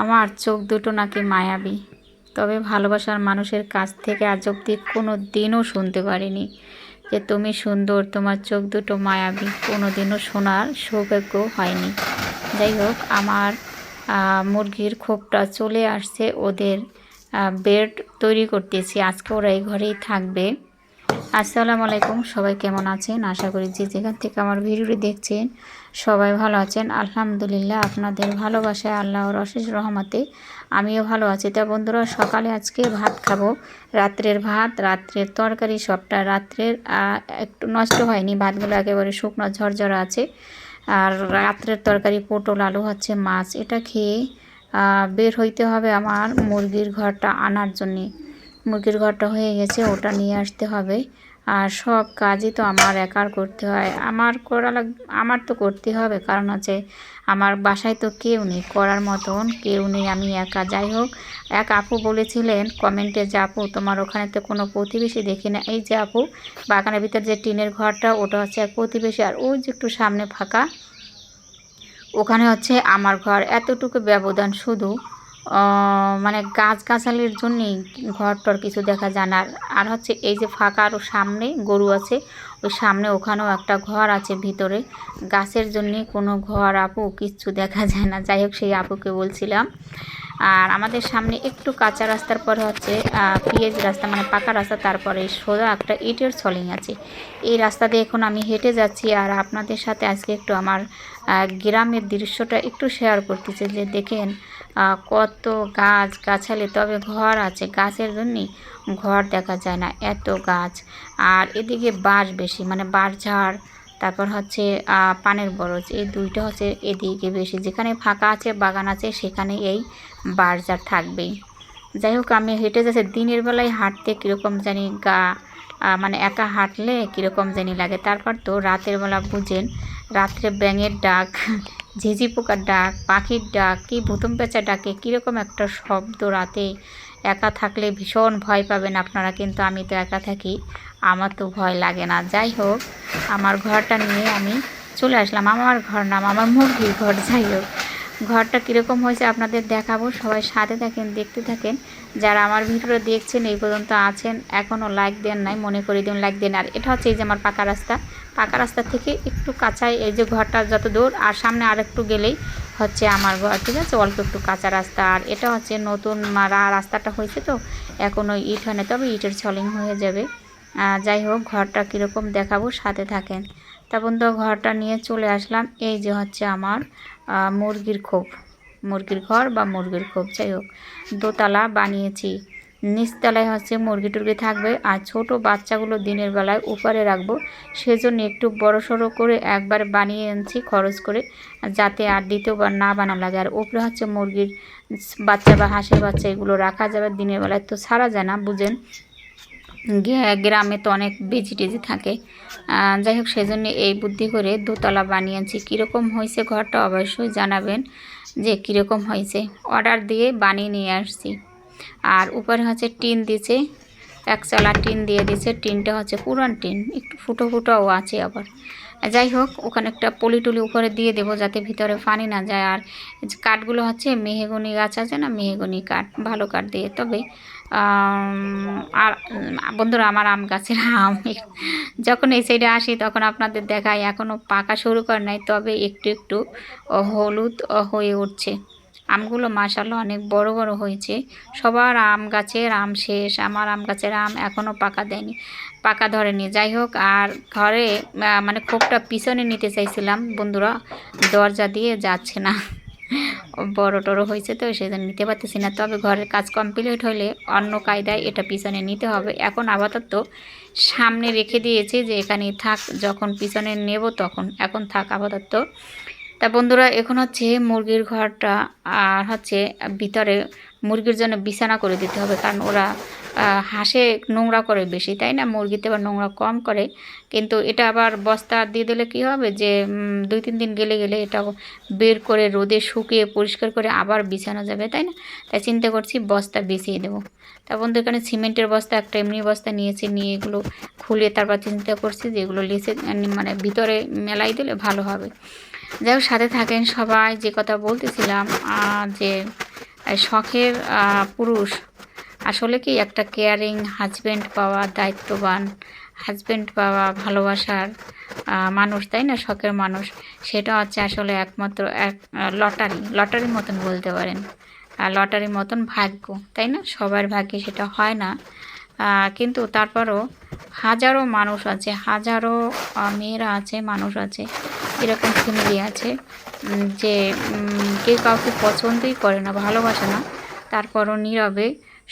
আমার চোখ দুটো নাকি মায়াবী। তবে ভালোবাসার মানুষের কাছ থেকে আজ অব্দি কোনো দিনও শুনতে পারিনি যে তুমি সুন্দর, তোমার চোখ দুটো মায়াবী। কোনো দিনও শোনার সৌভাগ্য হয়নি। যাই হোক, আমার মুরগির খোপটা চলে আসছে। ওদের বেড তৈরি করতেছি। আজকে ওরা এই ঘরেই থাকবে। আসসালামু আলাইকুম, সবাই কেমন আছেন? আশা করি যে যেখান থেকে আমার ভিডিওটি দেখছেন, সবাই ভালো আছেন। আলহামদুলিল্লাহ, আপনাদের ভালোবাসায়, আল্লাহর অশেষ রহমতে আমিও ভালো আছি। তা বন্ধুরা, সকালে আজকে ভাত খাব। রাত্রের ভাত, রাত্রের তরকারি সবটা রাত্রের একটু নষ্ট হয়নি। ভাতগুলো একেবারে শুকনো ঝরঝরা আছে। আর রাত্রের তরকারি পটল, আলু হচ্ছে মাছ। এটা খেয়ে বের হইতে হবে আমার মুরগির ঘরটা আনার জন্যে। মুরগির ঘরটা হয়ে গেছে, ওটা নিয়ে আসতে হবে। আর সব কাজই তো আমার একার করতে হয়। আমার করা লাগ, আমার তো করতে হবে। কারণ হচ্ছে আমার বাসায় তো কেউ নেই। করার মতন কেউ নেই। আমি একা। যাই হোক, এক আপু বলেছিলেন, কমেন্টে যে আপু, তোমার ওখানে তো কোনো প্রতিবেশী দেখি না। এই যে আপু, বাগানের ভিতর যে টিনের ঘরটা, ওটা হচ্ছে এক প্রতিবেশী। আর ওই যে একটু সামনে ফাঁকা, ওখানে হচ্ছে আমার ঘর। এতটুকু ব্যবধান শুধু মানে গাছগাছালির জন্যেই ঘরটর কিছু দেখা যায় না। আর- হচ্ছে এই যে ফাঁকা আরও সামনে গরু আছে, ওই সামনে ওখানেও একটা ঘর আছে ভিতরে। গাছের জন্যে কোনো ঘর আপু কিচ্ছু দেখা যায় না। যাই হোক, সেই আপুকে বলছিলাম। আর আমাদের সামনে একটু কাঁচা রাস্তার পরে হচ্ছে পিএইচ রাস্তা মানে পাকা রাস্তা, তারপরে সোজা একটা ইটের সলিং আছে। এই রাস্তা দিয়ে এখন আমি হেঁটে যাচ্ছি আর আপনাদের সাথে আজকে একটু আমার গ্রামের দৃশ্যটা একটু শেয়ার করতেছে যে দেখেন কত গাছ গাছালি, তবে ঘর আছে। গাছের জন্যই ঘর দেখা যায় না, এত গাছ। আর এদিকে বাঁশ বেশি মানে বাঁশ ঝাড়, তারপর হচ্ছে পানের বরজ, এই দুইটা হচ্ছে এদিকে বেশি। যেখানে ফাঁকা আছে, বাগান আছে, সেখানে এই ঝাড় থাকবেই। যাই হোক, আমি হেঁটে যাচ্ছি। দিনের বেলায় হাঁটতে কীরকম জানি গা মানে একা হাঁটলে কীরকম জানি লাগে। তারপর তো রাতের বেলা বুঝেন, রাত্রে ব্যাঙের ডাক ঝিঝি পোকার ডাক, পাখির ডাক, কি ভুতুম পেঁচা ডাকে, কীরকম একটা শব্দ রাতে একা থাকলে ভীষণ ভয় পাবেন আপনারা, কিন্তু আমি তো একা থাকি, আমার তো ভয় লাগে না। যাই হোক, আমার ঘরটা নিয়ে আমি চলে আসলাম। আমার ঘর নাম আমার মুরগির ঘর, যাই হোক। ঘরটা কীরকম হয়েছে আপনাদের দেখাবো, সবাই সাথে থাকেন, দেখতে থাকেন। যারা আমার ভিডিও দেখছেন, এই পর্যন্ত আছেন, এখনও লাইক দেন নাই, মনে করে দিন লাইক দেন। আর এটা হচ্ছে এই যে আমার পাকা রাস্তা। পাকা রাস্তা থেকে একটু কাঁচাই এই যে ঘরটা যত দূর, আর সামনে আর একটু গেলেই হচ্ছে আমার ঘর, ঠিক আছে? অল্প একটু কাঁচা রাস্তা। আর এটা হচ্ছে নতুন রাস্তাটা হয়েছে তো, এখনও ইট হয় না, তবে ইটের ছলিং হয়ে যাবে। যাই হোক, ঘরটা কীরকম দেখাবো, সাথে থাকেন। তা বন্ধু, ঘরটা নিয়ে চলে আসলাম। এই যে হচ্ছে আমার মুরগির খোপ। মুরগির ঘর বা মুরগির খোপ, যাই হোক। দোতলা বানিয়েছি। নিচতলায় হচ্ছে মুরগি টুরগি থাকবে আর ছোট বাচ্চাগুলো দিনের বেলায় উপরে রাখব। সেজন্য একটু বড় সড়ো করে একবার বানিয়ে এনেছি খরচ করে, যাতে আর দ্বিতীয়বার না বানা লাগে। আর উপরে হচ্ছে মুরগির বাচ্চা বা হাঁসের বাচ্চা এগুলো রাখা যাবে দিনের বেলায়। তো সারা যায় না, বুঝেন? গ্রামে তো অনেক বেজি টেজি থাকে। যাই হোক সেই সেজন্য এই বুদ্ধি করে দোতলা বানিয়েছি। কীরকম হয়েছে ঘরটা অবশ্যই জানাবেন যে কীরকম হয়েছে। অর্ডার দিয়ে বানিয়ে নিয়ে আসছি। আর উপরে হচ্ছে টিন দিছে একচালা টিন দিয়ে দিছে টিনটা হচ্ছে পুরান টিন, একটু ফুটো ফুটোও আছে আবার। যাই হোক ওখানে একটা পলি টলি উপরে দিয়ে দেবো যাতে ভিতরে ফানি না যায়। আর কাঠগুলো হচ্ছে মেহেগুনি গাছ আছে না, মেহেগুনি কাঠ, ভালো কাঠ দিয়ে। তবে আর, বন্ধুরা, আমার আম গাছের আম যখন এই সাইডে আসি তখন আপনাদের দেখায় এখনও পাকা শুরু করে নাই, তবে একটু একটু হলুদ হয়ে উঠছে। আমগুলো মাসাল্লাহ অনেক বড় বড় হয়েছে। সবার আম গাছের আম শেষ, আমার আম গাছের আম এখনও পাকা দেয়নি, পাকা ধরেনি। যাই হোক, আর ঘরে মানে খোপটা পিছনে নিতে চাইছিলাম, বন্ধুরা, দরজা দিয়ে যাচ্ছে না। বড় টড়ো হয়েছে তো, সেজন্য নিতে পারতেছি না। তবে ঘরের কাজ কমপ্লিট হলে অন্য কায়দায় এটা পিছনে নিতে হবে। এখন আপাতত সামনে রেখে দিয়েছি যে এখানে থাক, যখন পিছনে নেব তখন। এখন থাক আপাতত। তা বন্ধুরা, এখন হচ্ছে মুরগির ঘরটা, আর হচ্ছে ভিতরে মুরগির জন্য বিছানা করে দিতে হবে, কারণ ওরা হাঁসে নোংরা করে বেশি, তাই না? মুরগিতে আবার নোংরা কম করে, কিন্তু এটা আবার বস্তা দিয়ে দিলে কি হবে যে দুই, তিন দিন গেলে গেলে এটা বের করে রোদে শুকিয়ে পরিষ্কার করে আবার বিছানো যাবে, তাই না? তাই চিন্তা করছি বস্তা বেছিয়ে দেবো। তা বন্ধু, এখানে সিমেন্টের বস্তা, একটা এমনি বস্তা নিয়েছি, নিয়ে এগুলো খুলে তারপর চিন্তা করছি যে এগুলো লিসে মানে ভিতরে মেলাই দিলে ভালো হবে। যাই সাথে থাকেন সবাই, যে কথা বলতেছিলাম যে শখের পুরুষ, আসলে কি একটা কেয়ারিং হাজবেন্ড পাওয়া দায়িত্ববান হাজবেন্ড পাওয়া ভালোবাসার মানুষ, তাই না? শখের মানুষ, সেটা হচ্ছে আসলে একমাত্র, এক লটারি, লটারির মতন বলতে পারেন লটারির মতন ভাগ্য, তাই না? সবার ভাগ্যে সেটা হয় না কিন্তু তারপরও হাজারো মানুষ আছে, হাজারো মেয়েরা আছে, মানুষ আছে এরকম ফ্যামিলি আছে যে কেউ কাউকে পছন্দই করে না, ভালোবাসে না, তারপরও নীরবে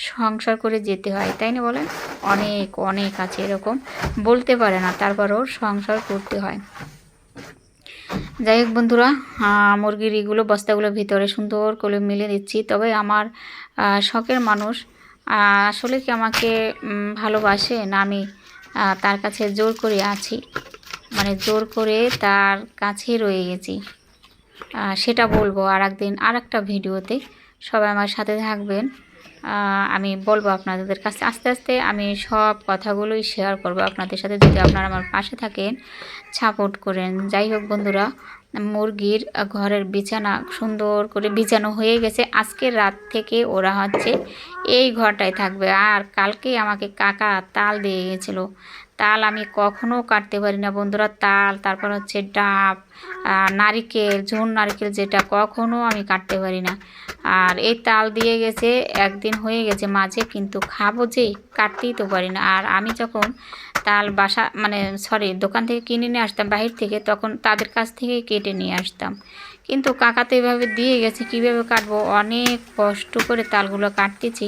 সংসার করে যেতে হয়, তাই না বলেন? অনেক অনেক আছে এরকম, বলতে পারে না, তারপরও সংসার করতে হয়। যাই হোক বন্ধুরা মুরগির এগুলো, বস্তাগুলো ভিতরে সুন্দর করে মিলে দিচ্ছি তবে আমার শখের মানুষ আসলে কি আমাকে ভালোবাসে না আমি তার কাছে জোর করে আছি? মানে জোর করে তার কাছেই রয়ে গেছি। সেটা বলব আর একদিন আর একটা ভিডিওতে। সবাই আমার সাথে থাকবেন। আমি বলব আপনাদের কাছে, আস্তে আস্তে আমি সব কথাগুলোই শেয়ার করব আপনাদের সাথে। যদি আপনারা আমার পাশে থাকেন সাপোর্ট করেন। যাই হোক বন্ধুরা, মুরগির ঘরের বিছানা সুন্দর করে বিছানো হয়ে গেছে। আজকের রাত থেকে ওরা হচ্ছে এই ঘরটায় থাকবে। আর কালকে আমাকে কাকা তাল দিয়ে গেছিল। তাল আমি কখনো কাটতে পারি না, বন্ধুরা। তাল, তারপর হচ্ছে ডাব নারিকেল, ঝুন নারিকেল যেটা কখনো আমি কাটতে পারি না। আর এই তাল দিয়ে গেছে, একদিন হয়ে গেছে মাঝে, কিন্তু খাব যে, কাটতেই তো পারি না। আর আমি যখন তাল বাসা মানে সরি দোকান থেকে কিনে নিয়ে আসতাম, বাহির থেকে, তখন তাদের কাছ থেকে কেটে নিয়ে আসতাম। কিন্তু কাকা তো এভাবে দিয়ে গেছে, কীভাবে কাটবো? অনেক কষ্ট করে তালগুলো কাটতেছি।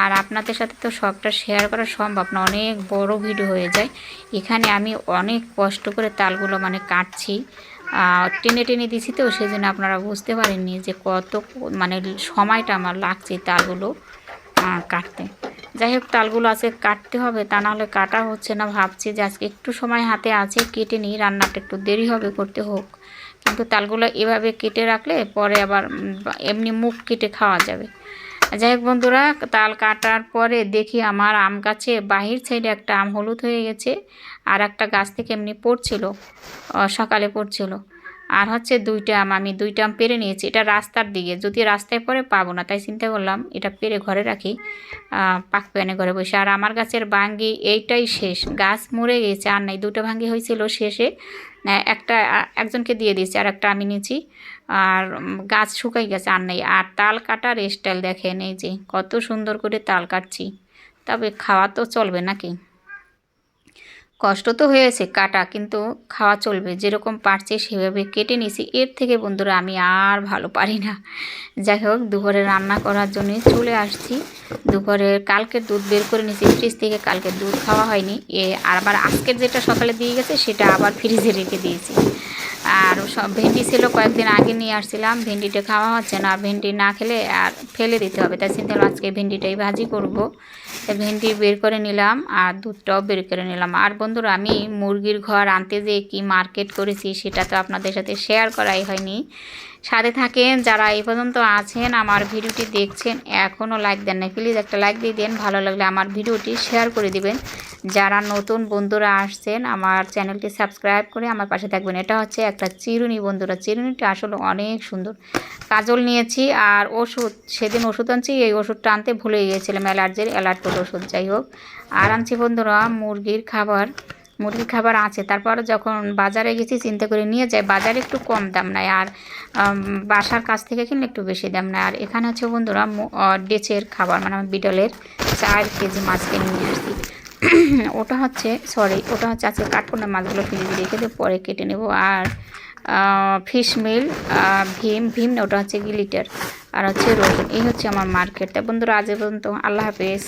আর আপনাদের সাথে তো সবটা শেয়ার করা সম্ভব না, অনেক বড় ভিডিও হয়ে যায়। এখানে আমি অনেক কষ্ট করে তালগুলো মানে কাটছি। টেনে টেনে দিছি তো সেই জন্য আপনারা বুঝতে পারেননি যে কত মানে সময়টা আমার লাগছে তালগুলো কাটতে। যাই হোক তালগুলো আজকে কাটতে হবে, তা নাহলে কাটা হচ্ছে না। ভাবছি যে আজকে একটু সময় হাতে আছে, কেটে নিই, রান্নাটা একটু দেরি হবে করতে হোক। কিন্তু তালগুলো এভাবে কেটে রাখলে পরে আবার এমনি মুখ কেটে খাওয়া যাবে। যাই হোক বন্ধুরা, তাল কাটার পরে দেখি আমার আম গাছে বাহির সাইডে একটা আম হলুদ হয়ে গেছে, আর একটা গাছ থেকে এমনি পড়ছিল সকালে পড়ছিল। আর হচ্ছে দুইটা আম, আমি দুইটা আম পেরে নিয়েছি। এটা রাস্তার দিকে। যদি রাস্তায় পরে পাবো না, তাই চিন্তা করলাম এটা পেরে ঘরে রাখি পাকবে এনে ঘরে বসে। আর আমার গাছের ভাঙ্গি এইটাই শেষ। গাছ মরে গেছে, আর নাই, দুটো ভাঙ্গি হয়েছিল শেষে। একটা একজনকে দিয়ে দিয়েছি, আর একটা আমি নিয়েছি। আর গাছ শুকাই গেছে, আর নেই। আর তাল কাটার স্টাইল দেখেন, এই যে কত সুন্দর করে তাল কাটছি। তবে খাওয়া তো চলবে নাকি? কষ্ট তো হয়েছে, কাটা, কিন্তু খাওয়া চলবে। যেরকম পারছি সেভাবে কেটে নিছি। এর থেকে বন্ধুরা, আমি আর ভালো পারি না। যাই হোক, দুপুরে রান্না করার জন্য চলে আসছি। দুপুরে কালকের দুধ বের করে নিয়েছি ফ্রিজ থেকে কালকে দুধ খাওয়া হয়নি। এ আর আবার আজকের যেটা সকালে দিয়ে গেছে, সেটা আবার ফ্রিজে রেখে দিয়েছি। আর সব ভেন্ডি ছিল কয়েকদিন আগে নিয়ে আসছিলাম। ভেন্ডিটা খাওয়া হচ্ছে না। ভেন্ডি না খেলে আর ফেলে দিতে হবে। তাই চিন্তা আজকে ভেন্ডিটাই ভাজি করব। ভেন্ডি বের করে নিলাম আর দুধটাও বের করে নিলাম। আর বন্ধুরা, আমি মুরগির ঘর আনতে যে কি মার্কেট করেছি সেটা তো আপনাদের সাথে শেয়ার করাই হয়নি। সাথে থাকেন, যারা এই পর্যন্ত আছেন, আমার ভিডিওটি দেখছেন, এখনও লাইক দেন না প্লিজ একটা লাইক দিয়ে দেন, ভালো লাগলে আমার ভিডিওটি শেয়ার করে দিবেন। যারা নতুন বন্ধুরা আসছেন, আমার চ্যানেলটি সাবস্ক্রাইব করে আমার পাশে থাকবেন। এটা হচ্ছে একটা চিরুনি বন্ধুরা। চিরুনিটা আসলে অনেক সুন্দর। কাজল নিয়েছি আর ওষুধ, সেদিন ওষুধ আনছি, এই ওষুধটা আনতে ভুলে গিয়েছিলাম, অ্যালার্জির অ্যালার্ট ওষুধ, যাই হোক। আর আনছি বন্ধুরা মুরগির খাবার। মুরগির খাবার আছে। তারপর যখন বাজারে গেছি চিন্তা করে নিয়ে যাই। বাজারে একটু কম দাম নেয় আর বাসার কাছ থেকে কিনলে একটু বেশি দাম নেয় আর এখানে হচ্ছে বন্ধুরা ডেচের খাবার মানে আমার বিটলের চার কেজি মাছ কিনে নিয়ে আসছি। ওটা হচ্ছে সরি ওটা হচ্ছে আজকে কাঠকোনা মাছগুলো ফ্রিজে রেখে দিয়ে পরে কেটে নেব। আর ফিশ মিল ভীম ভীম না ওটা হচ্ছে গিলিটার আর হচ্ছে রসুন। এই হচ্ছে আমার মার্কেট তা বন্ধুরা আজ পর্যন্ত। আল্লাহ হাফেজ।